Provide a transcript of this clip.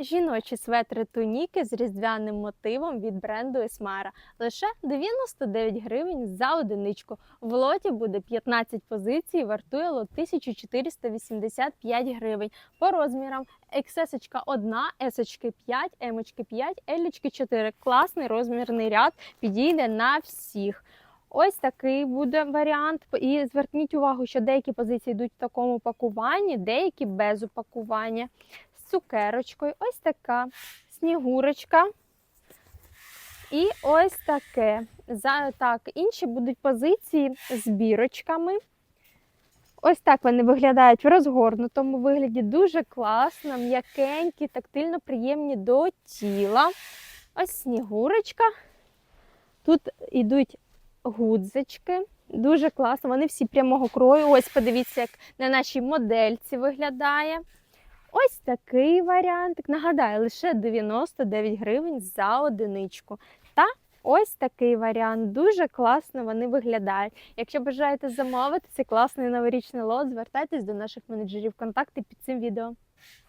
Жіночі светри туніки з різдвяним мотивом від бренду Esmara. Лише 99 гривень за одиничку. В лоті буде 15 позицій, вартує лот 1485 гривень. По розмірам XS 1, S 5, M 5, L 4. Класний розмірний ряд підійде на всіх. Ось такий буде варіант. І зверніть увагу, що деякі позиції йдуть в такому пакуванні, деякі без упакування. Цукерочкою. Ось така снігурочка. І ось таке. За, так, інші будуть позиції з бірочками. Ось так вони виглядають в розгорнутому вигляді. Дуже класно, м'якенькі, тактильно приємні до тіла. Ось снігурочка. Тут йдуть гудзички. Дуже класно. Вони всі прямого крою. Ось подивіться, як на нашій модельці виглядає. Ось такий варіантик. Нагадаю, лише 99 гривень за одиничку. Та ось такий варіант. Дуже класно вони виглядають. Якщо бажаєте замовити цей класний новорічний лот, звертайтесь до наших менеджерів контакти під цим відео.